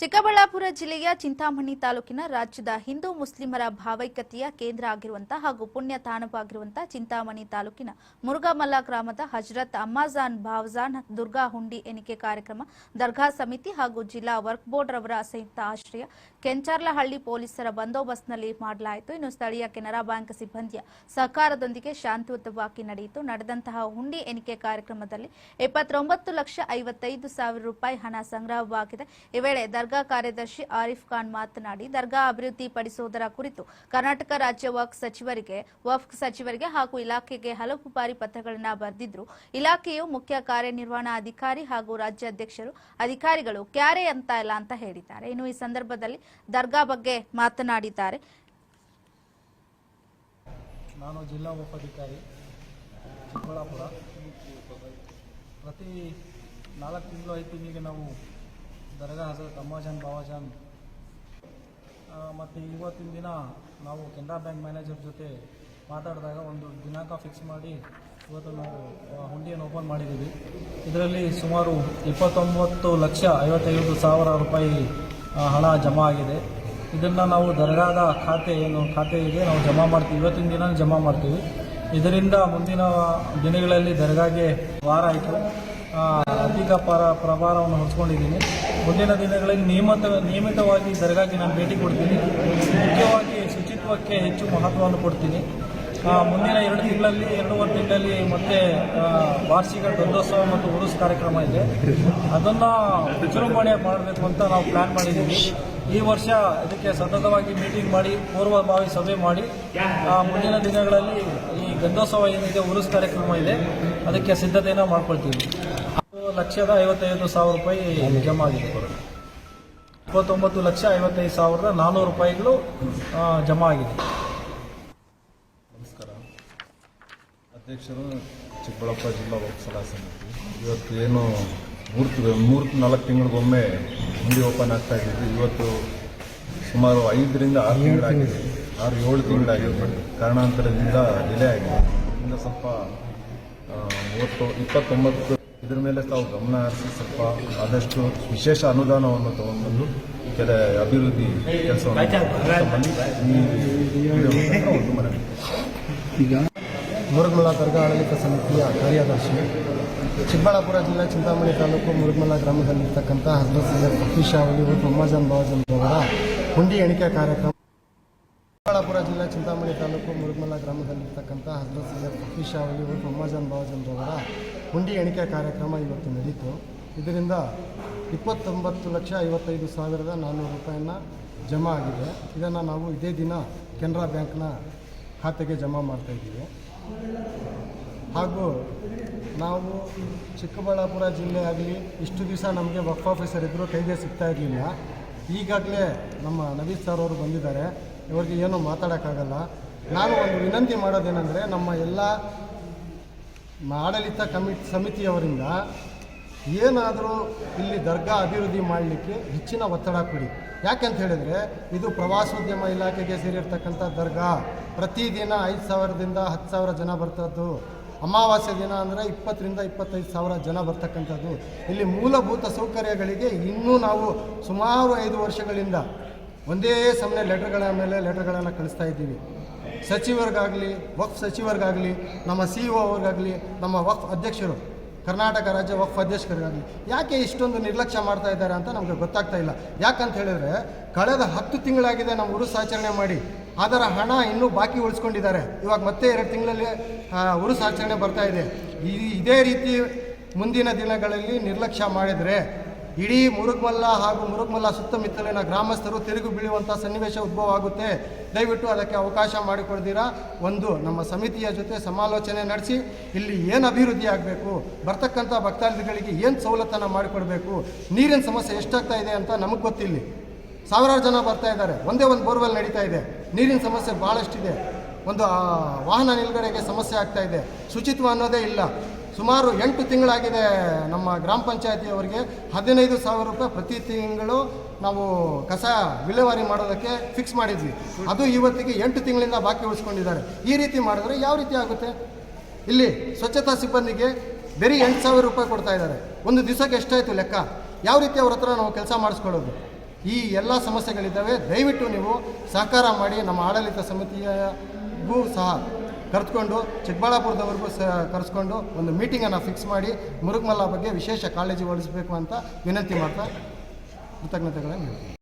ಚಿಕ್ಕಬಳ್ಳಾಪುರ ಜಿಲ್ಲೆಯ ಚಿಂತಾಮಣಿ ತಾಲೂಕಿನ ರಾಜ್ಯದ ಹಿಂದೂ ಮುಸ್ಲಿಮರ ಭಾವೈಕ್ಯತೆಯ ಕೇಂದ್ರ ಆಗಿರುವಂತಹ ಹಾಗೂ ಪುಣ್ಯ ತಾಣವಾಗಿರುವಂತಹ ಚಿಂತಾಮಣಿ ತಾಲೂಕಿನ ಮುರುಘಾಮಲ್ಲ ಗ್ರಾಮದ ಹಜರತ್ ಅಮ್ಮಾಜಾನ್ ಭಾವ್ಜಾನ್ ದುರ್ಗಾ ಹುಂಡಿ ಎಣಿಕೆ ಕಾರ್ಯಕ್ರಮ ದರ್ಗಾ ಸಮಿತಿ ಹಾಗೂ ಜಿಲ್ಲಾ ವರ್ಕ್ ಬೋರ್ಡ್ ರವರ ಸಂಯುಕ್ತ ಆಶ್ರಯ ಕೆಂಚಾರ್ಲಹಳ್ಳಿ ಪೊಲೀಸರ ಬಂದೋಬಸ್ತ್ನಲ್ಲಿ ಮಾಡಲಾಯಿತು. ಇನ್ನು ಸ್ಥಳೀಯ ಕೆನರಾ ಬ್ಯಾಂಕ್ ಸಿಬ್ಬಂದಿಯ ಸಹಕಾರದೊಂದಿಗೆ ಶಾಂತಿಯುತವಾಗಿ ನಡೆಯಿತು. ನಡೆದಂತಹ ಹುಂಡಿ ಎಣಿಕೆ ಕಾರ್ಯಕ್ರಮದಲ್ಲಿ ಇಪ್ಪತ್ತೊಂಬತ್ತು ಲಕ್ಷ ಐವತ್ತೈದು ಸಾವಿರ ರೂಪಾಯಿ ಹಣ ಸಂಗ್ರಹವಾಗಿದೆ. ಈ ವೇಳೆ ದರ್ಗಾ ಕಾರ್ಯದರ್ಶಿ ಆರಿಫ್ ಖಾನ್ ಮಾತನಾಡಿ, ದರ್ಗಾ ಅಭಿವೃದ್ಧಿ ಪಡಿಸುವುದರ ಕುರಿತು ಕರ್ನಾಟಕ ರಾಜ್ಯ ವಕ್ಫ್ ಸಚಿವರಿಗೆ ವಕ್ ಸಚಿವರಿಗೆ ಹಾಗೂ ಇಲಾಖೆಗೆ ಹಲವು ಬಾರಿ ಪತ್ರಗಳನ್ನು ಬರೆದಿದ್ರು. ಇಲಾಖೆಯು ಮುಖ್ಯ ಕಾರ್ಯನಿರ್ವಹಣಾ ಅಧಿಕಾರಿ ಹಾಗೂ ರಾಜ್ಯಾಧ್ಯಕ್ಷರು, ಅಧಿಕಾರಿಗಳು ಕ್ಯಾರೆ ಅಂತ ಇಲ್ಲ ಅಂತ ಹೇಳಿದ್ದಾರೆ. ಇನ್ನು ಈ ಸಂದರ್ಭದಲ್ಲಿ ದರ್ಗಾ ಬಗ್ಗೆ ಮಾತನಾಡಿದ್ದಾರೆ. ನಾನು ಜಿಲ್ಲಾ ಉಪಾಧಿಕಾರಿ ಚಿಕ್ಕಬಳ್ಳಾಪುರ. ಪ್ರತಿ ನಾಲ್ಕು ತಿಂಗಳು ಐದು ತಿಂಗಳಿಗೆ ನಾವು ದರ್ಗಾ ಹಜರತ್ ಅಮ್ಮಾಜಾನ್ ಬಾವಾಜಾನ್ ಮತ್ತು ಇವತ್ತಿನ ದಿನ ನಾವು ಕೆನರಾ ಬ್ಯಾಂಕ್ ಮ್ಯಾನೇಜರ್ ಜೊತೆ ಮಾತಾಡಿದಾಗ ಒಂದು ದಿನಾಂಕ ಫಿಕ್ಸ್ ಮಾಡಿ ಇವತ್ತು ನಾವು ಹುಂಡಿಯನ್ನು ಓಪನ್ ಮಾಡಿದ್ದೀವಿ. ಇದರಲ್ಲಿ ಸುಮಾರು ಇಪ್ಪತ್ತೊಂಬತ್ತು ಲಕ್ಷ ಐವತ್ತೈದು ಸಾವಿರ ರೂಪಾಯಿ ಹಣ ಜಮಾ ಆಗಿದೆ. ಇದನ್ನು ನಾವು ದರ್ಗಾದ ಖಾತೆ ಏನು, ಖಾತೆ ಇದೆ, ನಾವು ಜಮಾ ಮಾಡ್ತೀವಿ. ಇವತ್ತಿನ ದಿನ ಜಮಾ ಮಾಡ್ತೀವಿ. ಇದರಿಂದ ಮುಂದಿನ ದಿನಗಳಲ್ಲಿ ದರ್ಗಾಗೆ ವಾರ ಆಯಿತು. ಅಧಿಕ ಪರ ಪ್ರಭಾರವನ್ನು ಹೊರಿಸ್ಕೊಂಡಿದ್ದೀನಿ ಮುಂದಿನ ದಿನಗಳಲ್ಲಿ ನಿಯಮಿತ ನಿಯಮಿತವಾಗಿ ದರ್ಗಾಗೆ ನಾನು ಭೇಟಿ ಕೊಡ್ತೀನಿ. ಮುಖ್ಯವಾಗಿ ಶುಚಿತ್ವಕ್ಕೆ ಹೆಚ್ಚು ಮಹತ್ವವನ್ನು ಕೊಡ್ತೀನಿ. ಮುಂದಿನ ಎರಡು ತಿಂಗಳಲ್ಲಿ, ಎರಡೂವರೆ ತಿಂಗಳಲ್ಲಿ ಮತ್ತೆ ವಾರ್ಷಿಕ ಗಂಧೋತ್ಸವ ಮತ್ತು ಉರುಸ್ ಕಾರ್ಯಕ್ರಮ ಇದೆ. ಅದನ್ನು ವಿಜೃಂಭಣೆ ಮಾಡಬೇಕು ಅಂತ ನಾವು ಪ್ಲಾನ್ ಮಾಡಿದ್ದೀವಿ. ಈ ವರ್ಷ ಇದಕ್ಕೆ ಸತತವಾಗಿ ಮೀಟಿಂಗ್ ಮಾಡಿ, ಪೂರ್ವಭಾವಿ ಸಭೆ ಮಾಡಿ ಮುಂದಿನ ದಿನಗಳಲ್ಲಿ ಈ ಗಂಧೋತ್ಸವ ಏನಿದೆ, ಉರುಸ್ ಕಾರ್ಯಕ್ರಮ ಇದೆ. ಅದಕ್ಕೆ ಸಿದ್ಧತೆಯನ್ನು ಮಾಡ್ಕೊಳ್ತೀವಿ. ಲಕ್ಷದ ಐವತ್ತೈದು ಸಾವಿರ ರೂಪಾಯಿ ಜಮಾ ಆಗಿದೆ ಇಪ್ಪತ್ತೊಂಬತ್ತು ಲಕ್ಷ ಐವತ್ತೈದು ಸಾವಿರದ ನಾನ್ನೂರು ರೂಪಾಯಿಗಳು ಜಮಾ ಆಗಿದೆ. ನಮಸ್ಕಾರ. ಅಧ್ಯಕ್ಷರು, ಚಿಕ್ಕಬಳ್ಳಾಪುರ ಜಿಲ್ಲಾ ವಕ್ಫ್ ಸಲಹಾ ಸಮಿತಿ. ಇವತ್ತು ಏನು ಮೂರು ಮೂರು ನಾಲ್ಕು ತಿಂಗಳಿಗೊಮ್ಮೆ ಹುಂಡಿ ಓಪನ್ ಆಗ್ತಾ ಇದ್ದಿದ್ದು, ಇವತ್ತು ಸುಮಾರು ಐದರಿಂದ ಆರು ತಿಂಗಳಾಗಿದೆ. ಆರು, ಏಳು ತಿಂಗಳಾಗಿದೆ. ಕಾರಣಾಂತರದಿಂದ ಡಿಲೇ ಆಗಿದೆ. ಇನ್ನು ಸ್ವಲ್ಪ ಮೂವತ್ತು, ಇಪ್ಪತ್ತೊಂಬತ್ತು ಇದ್ರ ಮೇಲೆ ತಾವು ಗಮನ ಹರಿಸಿ ಸ್ವಲ್ಪ ಆದಷ್ಟು ವಿಶೇಷ ಅನುದಾನವನ್ನು ತಗೊಂಡ್ಬಂದು ಕೆಲ ಅಭಿವೃದ್ಧಿ ಕೆಲಸವನ್ನು ಈಗ ಮುರುಗಮಲ ದರ್ಗಾ ಆಡಳಿತ ಸಮಿತಿಯ ಕಾರ್ಯದರ್ಶಿ ಚಿಕ್ಕಬಳ್ಳಾಪುರ ಜಿಲ್ಲೆ ಚಿಂತಾಮಣಿ ತಾಲೂಕು ಮುರುಗಮಲ ಗ್ರಾಮದಲ್ಲಿರ್ತಕ್ಕಂಥ ಹಜರತ್ ಸೈಯದ್ ಅವರು ಅವಲಿ ಉರ್ಫ್ ಅಮ್ಮಾಜಾನ್ ಬಾವಾಜನ್ ಅವರ ಹುಂಡಿ ಎಣಿಕೆ ಕಾರ್ಯಕ್ರಮ ಚಿಕ್ಕಬಳ್ಳಾಪುರ ಜಿಲ್ಲೆ ಚಿಂತಾಮಣಿ ತಾಲೂಕು ಮುರುಗಮಲ್ಲ ಗ್ರಾಮದಲ್ಲಿರ್ತಕ್ಕಂಥ ಹಜರತ್ ಸೈಯದ್ ಫಕೀಶಾ ಅವಲಿ ಉರ್ಫ್ ಅಮ್ಮಾಜಾನ್ ಬಾವಾಜನ್ ಅವರ ಹುಂಡಿ ಎಣಿಕೆ ಕಾರ್ಯಕ್ರಮ ಇವತ್ತು ನಡೀತು. ಇದರಿಂದ ಇಪ್ಪತ್ತೊಂಬತ್ತು ಲಕ್ಷ ಐವತ್ತೈದು ಸಾವಿರದ ನಾನ್ನೂರು ರೂಪಾಯಿನ ಜಮಾ ಆಗಿದೆ. ಇದನ್ನು ನಾವು ಇದೇ ದಿನ ಕೆನರಾ ಬ್ಯಾಂಕ್ನ ಖಾತೆಗೆ ಜಮಾ ಮಾಡ್ತಾ ಇದ್ದೀವಿ. ಹಾಗೂ ನಾವು ಚಿಕ್ಕಬಳ್ಳಾಪುರ ಜಿಲ್ಲೆ ಆಗಲಿ, ಇಷ್ಟು ದಿವಸ ನಮಗೆ ವಕ್ಫ್ ಆಫೀಸರ್ ಇದ್ದರೂ ಕೈಗೆ ಸಿಗ್ತಾ ಇರಲಿಲ್ಲ. ಈಗಾಗಲೇ ನಮ್ಮ ನವೀದ್ ಸರ್ ಅವರು ಬಂದಿದ್ದಾರೆ. ಇವ್ರಿಗೆ ಏನೂ ಮಾತಾಡೋಕ್ಕಾಗಲ್ಲ. ನಾನು ಒಂದು ವಿನಂತಿ ಮಾಡೋದೇನೆಂದರೆ, ನಮ್ಮ ಎಲ್ಲ ಆಡಳಿತ ಕಮಿಟಿ ಸಮಿತಿಯವರಿಂದ ಏನಾದರೂ ಇಲ್ಲಿ ದರ್ಗಾ ಅಭಿವೃದ್ಧಿ ಮಾಡಲಿಕ್ಕೆ ಹೆಚ್ಚಿನ ಒತ್ತಡ ಕೊಡಿ. ಯಾಕೆಂತ ಹೇಳಿದರೆ, ಇದು ಪ್ರವಾಸೋದ್ಯಮ ಇಲಾಖೆಗೆ ಸೇರಿರ್ತಕ್ಕಂಥ ದರ್ಗಾ. ಪ್ರತಿದಿನ ಐದು ಸಾವಿರದಿಂದ ಹತ್ತು ಸಾವಿರ ಜನ ಬರ್ತದ್ದು. ಅಮಾವಾಸ್ಯೆ ದಿನ ಅಂದರೆ ಇಪ್ಪತ್ತರಿಂದ ಇಪ್ಪತ್ತೈದು ಸಾವಿರ ಜನ ಬರ್ತಕ್ಕಂಥದ್ದು. ಇಲ್ಲಿ ಮೂಲಭೂತ ಸೌಕರ್ಯಗಳಿಗೆ ಇನ್ನೂ ನಾವು ಸುಮಾರು ಐದು ವರ್ಷಗಳಿಂದ ಒಂದೇ ಸಮನೆ ಲೆಟರ್ಗಳ ಮೇಲೆ ಲೆಟರ್ಗಳನ್ನು ಕಳಿಸ್ತಾ ಇದ್ದೀವಿ. ಸಚಿವರಿಗಾಗಲಿ, ವಕ್ಫ್ ಸಚಿವರಿಗಾಗಲಿ, ನಮ್ಮ ಸಿ ಒ ಅವ್ರಿಗಾಗಲಿ, ನಮ್ಮ ವಕ್ಫ್ ಅಧ್ಯಕ್ಷರು, ಕರ್ನಾಟಕ ರಾಜ್ಯ ವಕ್ಫ್ ಅಧ್ಯಕ್ಷರಿಗಾಗಲಿ, ಯಾಕೆ ಇಷ್ಟೊಂದು ನಿರ್ಲಕ್ಷ್ಯ ಮಾಡ್ತಾ ಇದ್ದಾರೆ ಅಂತ ನಮಗೆ ಗೊತ್ತಾಗ್ತಾ ಇಲ್ಲ. ಯಾಕಂತ ಹೇಳಿದ್ರೆ, ಕಳೆದ ಹತ್ತು ತಿಂಗಳಾಗಿದೆ ನಮ್ಮ ಉರುಸಾಚರಣೆ ಮಾಡಿ. ಅದರ ಹಣ ಇನ್ನೂ ಬಾಕಿ ಉಳಿಸ್ಕೊಂಡಿದ್ದಾರೆ. ಇವಾಗ ಮತ್ತೆ ಎರಡು ತಿಂಗಳಲ್ಲಿ ಉರುಸು ಆಚರಣೆ ಬರ್ತಾ ಇದೆ. ಇದೇ ರೀತಿ ಮುಂದಿನ ದಿನಗಳಲ್ಲಿ ನಿರ್ಲಕ್ಷ್ಯ ಮಾಡಿದರೆ ಇಡೀ ಮುರುಗ್ಮಲ್ಲ ಹಾಗೂ ಮುರುಗ್ಮಲ್ಲ ಸುತ್ತಮುತ್ತಲಿನ ಗ್ರಾಮಸ್ಥರು ತಿರುಗು ಬೀಳುವಂಥ ಸನ್ನಿವೇಶ ಉದ್ಭವ ಆಗುತ್ತೆ. ದಯವಿಟ್ಟು ಅದಕ್ಕೆ ಅವಕಾಶ ಮಾಡಿಕೊಡ್ದಿರಾ ಒಂದು, ನಮ್ಮ ಸಮಿತಿಯ ಜೊತೆ ಸಮಾಲೋಚನೆ ನಡೆಸಿ, ಇಲ್ಲಿ ಏನು ಅಭಿವೃದ್ಧಿ ಆಗಬೇಕು, ಬರ್ತಕ್ಕಂಥ ಭಕ್ತಾದಿಗಳಿಗೆ ಏನು ಸವಲತ್ತನ್ನು ಮಾಡಿಕೊಡಬೇಕು, ನೀರಿನ ಸಮಸ್ಯೆ ಎಷ್ಟಾಗ್ತಾ ಇದೆ ಅಂತ ನಮಗೆ ಗೊತ್ತಿಲ್ಲ. ಸಾವಿರಾರು ಜನ ಬರ್ತಾ ಇದ್ದಾರೆ. ಒಂದೇ ಒಂದು ಬೋರ್ವೆಲ್ ನಡೀತಾ ಇದೆ. ನೀರಿನ ಸಮಸ್ಯೆ ಭಾಳಷ್ಟಿದೆ ಒಂದು ವಾಹನ ನಿಲುಗಡೆಗೆ ಸಮಸ್ಯೆ ಆಗ್ತಾ ಇದೆ. ಶುಚಿತ್ವ ಅನ್ನೋದೇ ಇಲ್ಲ. ಸುಮಾರು ಎಂಟು ತಿಂಗಳಾಗಿದೆ ನಮ್ಮ ಗ್ರಾಮ ಪಂಚಾಯತಿಯವರಿಗೆ. ಹದಿನೈದು ಸಾವಿರ ರೂಪಾಯಿ ಪ್ರತಿ ತಿಂಗಳು ನಾವು ಕಸ ವಿಲೇವಾರಿ ಮಾಡೋದಕ್ಕೆ ಫಿಕ್ಸ್ ಮಾಡಿದ್ವಿ. ಅದು ಇವತ್ತಿಗೆ ಎಂಟು ತಿಂಗಳಿಂದ ಬಾಕಿ ಉಳಿಸ್ಕೊಂಡಿದ್ದಾರೆ. ಈ ರೀತಿ ಮಾಡಿದ್ರೆ ಯಾವ ರೀತಿ ಆಗುತ್ತೆ? ಇಲ್ಲಿ ಸ್ವಚ್ಛತಾ ಸಿಬ್ಬಂದಿಗೆ ಬರೀ ಎಂಟು ಸಾವಿರ ರೂಪಾಯಿ ಕೊಡ್ತಾ ಇದ್ದಾರೆ. ಒಂದು ದಿವಸಕ್ಕೆ ಎಷ್ಟಾಯಿತು ಲೆಕ್ಕ? ಯಾವ ರೀತಿ ಅವ್ರ ಹತ್ರ ನಾವು ಕೆಲಸ ಮಾಡಿಸ್ಕೊಳ್ಳೋದು? ಈ ಎಲ್ಲ ಸಮಸ್ಯೆಗಳಿದ್ದಾವೆ. ದಯವಿಟ್ಟು ನೀವು ಸಹಕಾರ ಮಾಡಿ ನಮ್ಮ ಆಡಳಿತ ಸಮಿತಿಯಗೂ ಸಹ ಕರೆದುಕೊಂಡು, ಚಿಕ್ಕಬಳ್ಳಾಪುರದವರೆಗೂ ಸಹ ಕರೆಸ್ಕೊಂಡು ಒಂದು ಮೀಟಿಂಗನ್ನು ಫಿಕ್ಸ್ ಮಾಡಿ ಮುರುಗಮಲ್ಲ ಬಗ್ಗೆ ವಿಶೇಷ ಕಾಳಜಿ ವಹಿಸಬೇಕು ಅಂತ ವಿನಂತಿ ಮಾಡ್ತಾ ಕೃತಜ್ಞತೆಗಳನ್ನು ಹೇಳ್ತೀನಿ.